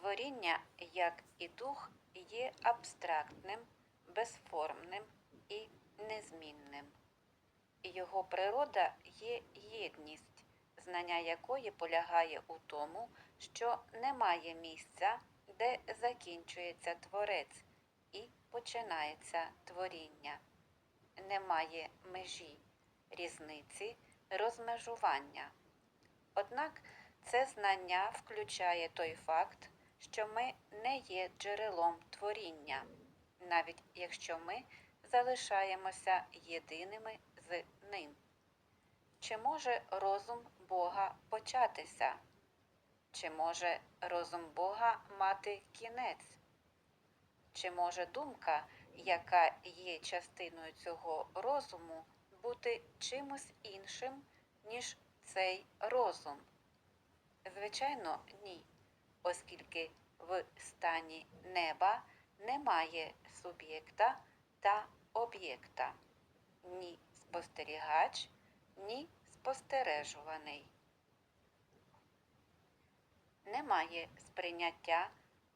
Творіння, як і дух, є абстрактним, безформним і незмінним. Його природа є єдність, знання якої полягає у тому, що немає місця, де закінчується творець і починається творіння. Немає межі, різниці, розмежування. Однак це знання включає той факт, що ми не є джерелом творіння, навіть якщо ми залишаємося єдиними з ним. Чи може розум Бога початися? Чи може розум Бога мати кінець? Чи може думка, яка є частиною цього розуму, бути чимось іншим, ніж цей розум? Звичайно, ні, оскільки в стані неба немає суб'єкта та об'єкта, ні спостерігач, ні спостережуваний. Немає сприйняття,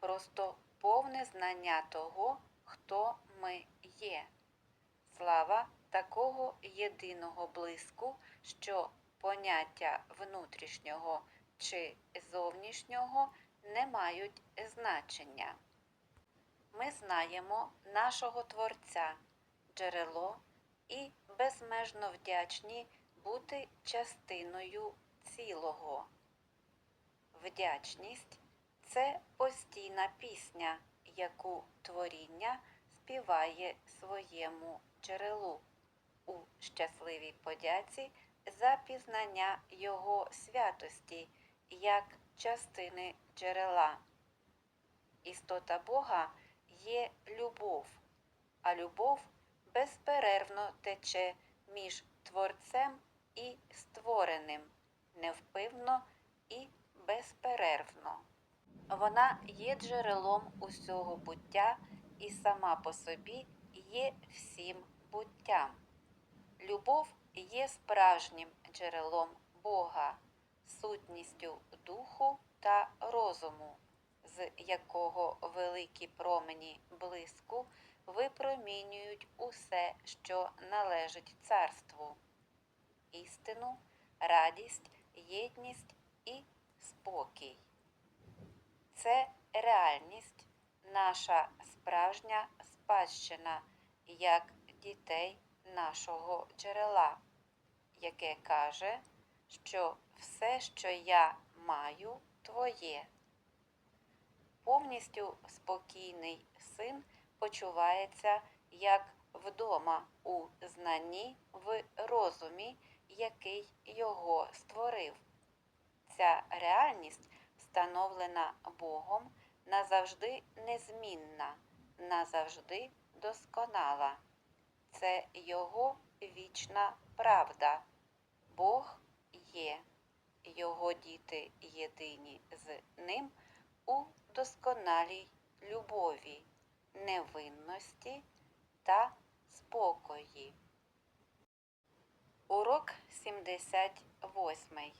просто повне знання того, хто ми є. Слава такого єдиного блиску, що поняття внутрішнього чи зовнішнього не мають значення. Ми знаємо нашого Творця, джерело і безмежно вдячні бути частиною цілого. Вдячність це постійна пісня, яку творіння співає своєму джерелу у щасливій подяці за пізнання його святості як частини джерела. Істота Бога є любов, а любов безперервно тече між Творцем і створеним, невпивно і безперервно. Вона є джерелом усього буття і сама по собі є всім буттям. Любов є справжнім джерелом Бога, сутністю духу та розуму, з якого великі промені блиску випромінюють усе, що належить царству істину, радість, єдність і спокій. Це реальність, наша справжня спадщина як дітей нашого джерела, яке каже, що все, що я маю, твоє. Повністю спокійний син почувається як вдома у знанні в розумі, який його створив. Ця реальність встановлена Богом назавжди незмінна, назавжди досконала. Це Його вічна правда. Бог є, Його діти єдині з ним у досконалій любові, невинності та спокої. Урок 78.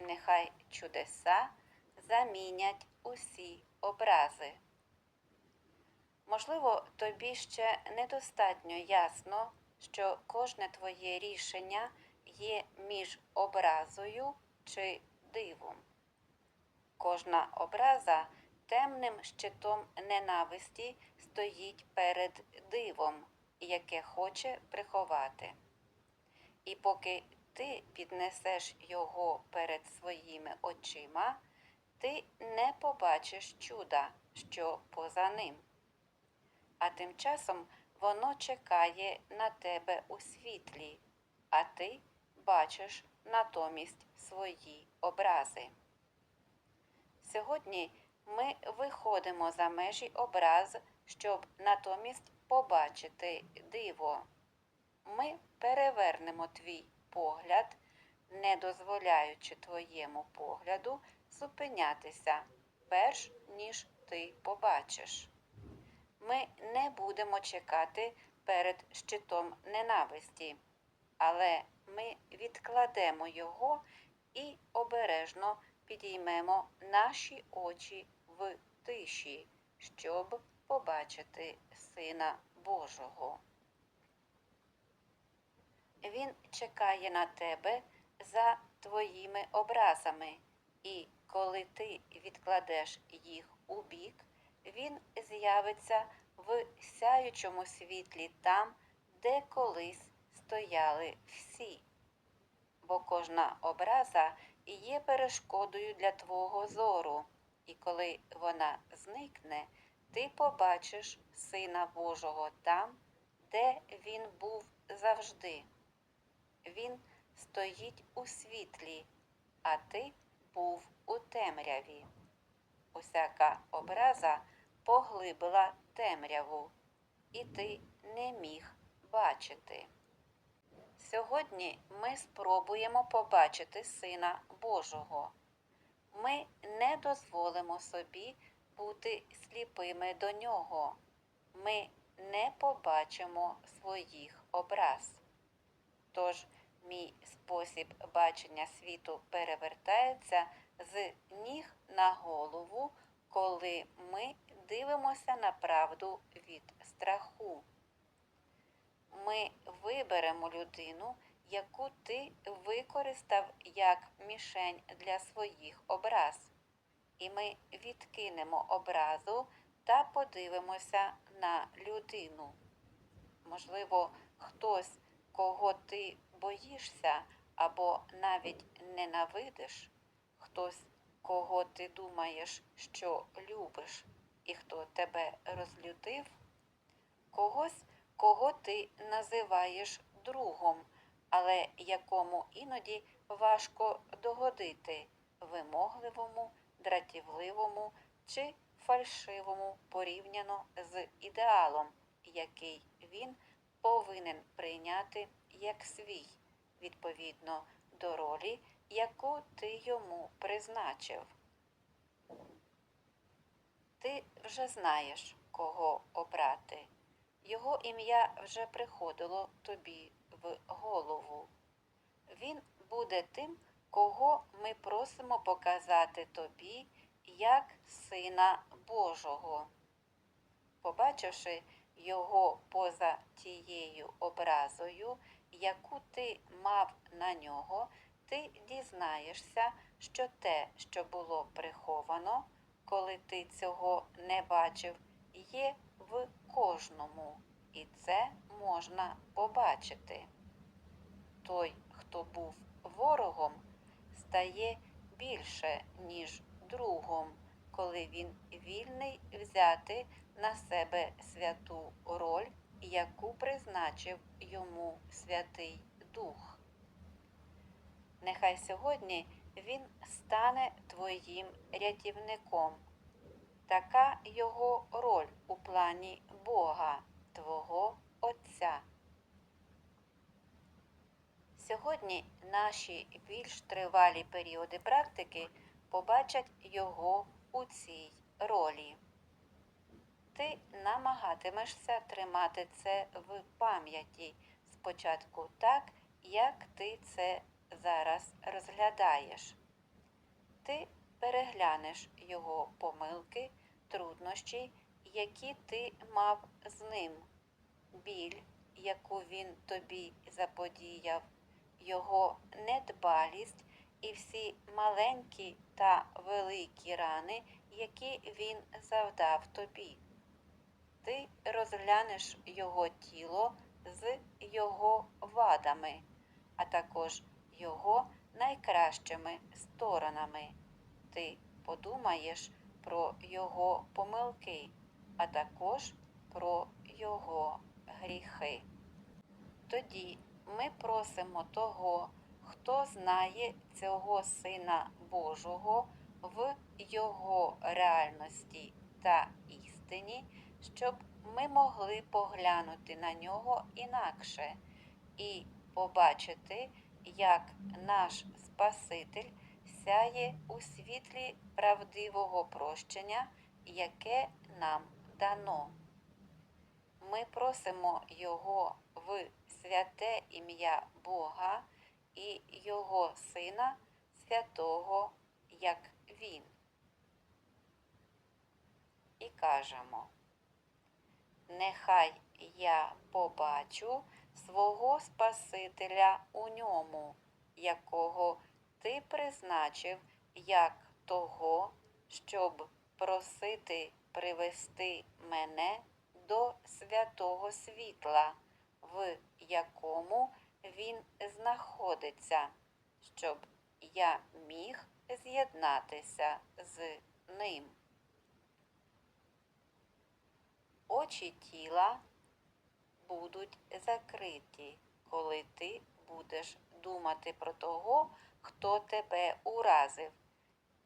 Нехай чудеса замінять усі образи. Можливо, тобі ще недостатньо ясно, що кожне твоє рішення є між образою чи дивом. Кожна образа темним щитом ненависті стоїть перед дивом, яке хоче приховати. І поки ти піднесеш його перед своїми очима, ти не побачиш чуда, що поза ним. А тим часом воно чекає на тебе у світлі, а ти бачиш натомість свої образи. Сьогодні ми виходимо за межі образ, щоб натомість побачити диво. Ми перевернемо твій погляд, не дозволяючи твоєму погляду зупинятися, перш ніж ти побачиш. Ми не будемо чекати перед щитом ненависті, але ми відкладемо його і обережно підіймемо наші очі в тиші, щоб побачити Сина Божого. Він чекає на тебе за твоїми образами, і коли ти відкладеш їх у бік, він з'явиться в сяючому світлі там, де колись стояли всі. Бо кожна образа є перешкодою для твого зору, і коли вона зникне, ти побачиш Сина Божого там, де він був завжди. Він стоїть у світлі, а ти був у темряві. Усяка образа поглибила темряву, і ти не міг бачити. Сьогодні ми спробуємо побачити Сина Божого. Ми не дозволимо собі бути сліпими до нього. Ми не побачимо своїх образ. Тож мій спосіб бачення світу перевертається з ніг на голову, коли ми дивимося на правду від страху. Ми виберемо людину, яку ти використав як мішень для своїх образ, і ми відкинемо образу та подивимося на людину. Можливо, хтось, кого ти боїшся або навіть ненавидиш, хтось, кого ти думаєш, що любиш, і хто тебе розлютив, когось, кого ти називаєш другом, але якому іноді важко догодити вимогливому, дратівливому чи фальшивому порівняно з ідеалом, який він повинен прийняти як свій, відповідно до ролі, яку ти йому призначив. Ти вже знаєш, кого обрати. Його ім'я вже приходило тобі в голову. Він буде тим, кого ми просимо показати тобі як Сина Божого. Побачивши його поза тією образою, яку ти мав на нього, ти дізнаєшся, що те, що було приховано, коли ти цього не бачив, є в кожному, і це можна побачити. Той, хто був ворогом, стає більше, ніж другом, коли він вільний взяти на себе святу роль, яку призначив йому Святий Дух. Нехай сьогодні він стане твоїм рятівником. Така його роль у плані Бога, Твого Отця. Сьогодні наші більш тривалі періоди практики побачать його у цій ролі. Ти намагатимешся тримати це в пам'яті спочатку так, як ти це зараз розглядаєш. Ти переглянеш його помилки, труднощі, які ти мав з ним, біль, яку він тобі заподіяв, його недбалість і всі маленькі та великі рани, які він завдав тобі. Ти розглянеш його тіло з його вадами, а також його найкращими сторонами. Ти подумаєш про його помилки, а також про його гріхи. Тоді ми просимо того, хто знає цього Сина Божого в Його реальності та істині, щоб ми могли поглянути на нього інакше і побачити, як наш Спаситель сяє у світлі правдивого прощення, яке нам дано. Ми просимо Його в святе ім'я Бога і Його Сина Святого, як Він. і кажемо. Нехай я побачу свого Спасителя у ньому, якого ти призначив як того, щоб просити привести мене до святого світла, в якому він знаходиться, щоб я міг з'єднатися з ним. Очі тіла будуть закриті, коли ти будеш думати про того, хто тебе уразив.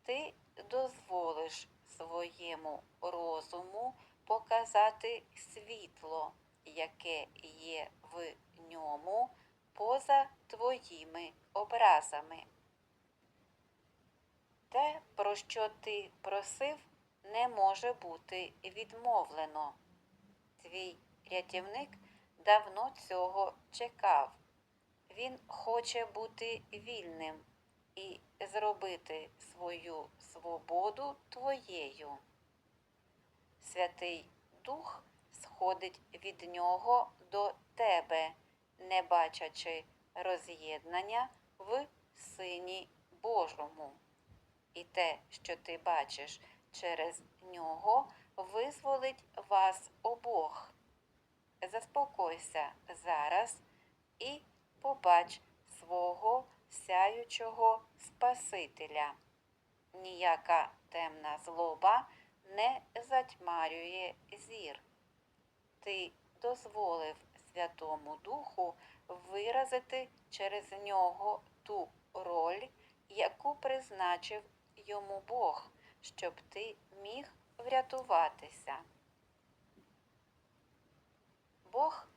Ти дозволиш своєму розуму показати світло, яке є в ньому поза твоїми образами. Те, про що ти просив, не може бути відмовлено. Твій рятівник давно цього чекав. Він хоче бути вільним і зробити свою свободу твоєю. Святий Дух сходить від нього до тебе, не бачачи роз'єднання в Сині Божому. І те, що ти бачиш через нього, визволить вас обох. Заспокойся зараз і побач свого сяючого Спасителя. Ніяка темна злоба не затьмарює зір. Ти дозволив Святому Духу виразити через нього ту роль, яку призначив йому Бог, щоб ти міг врятуватися. Бог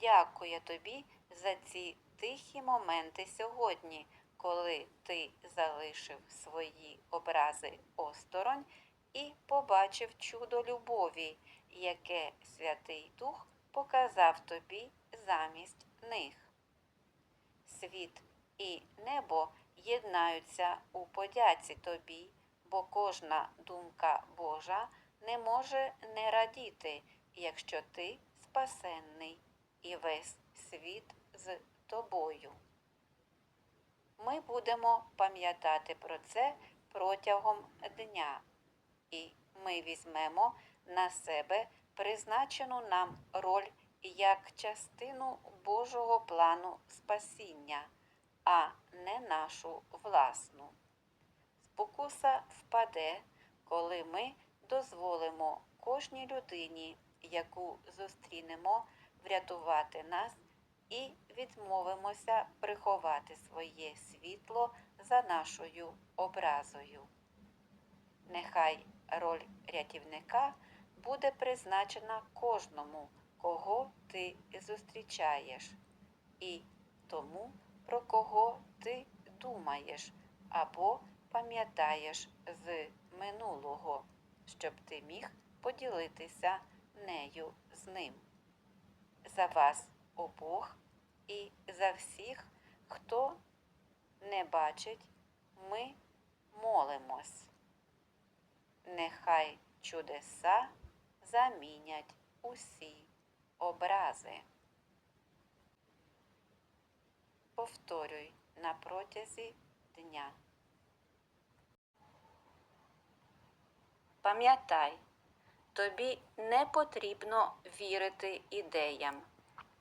дякує тобі за ці тихі моменти сьогодні, коли ти залишив свої образи осторонь і побачив чудо любові, яке Святий Дух показав тобі замість них. Світ і небо єднаються у подяці тобі, бо кожна думка Божа не може не радіти, якщо ти спасенний і весь світ з тобою. Ми будемо пам'ятати про це протягом дня, і ми візьмемо на себе призначену нам роль як частину Божого плану спасіння, а не нашу власну. Спокуса впаде, коли ми дозволимо кожній людині, яку зустрінемо, врятувати нас і відмовимося приховати своє світло за нашою образою. Нехай роль рятівника буде призначена кожному, кого ти зустрічаєш, і тому, про кого ти думаєш або пам'ятаєш з минулого, щоб ти міг поділитися нею з ним. За вас обох і за всіх, хто не бачить, ми молимось. Нехай чудеса замінять усі образи. Повторюй на протязі дня. Пам'ятай, тобі не потрібно вірити ідеям.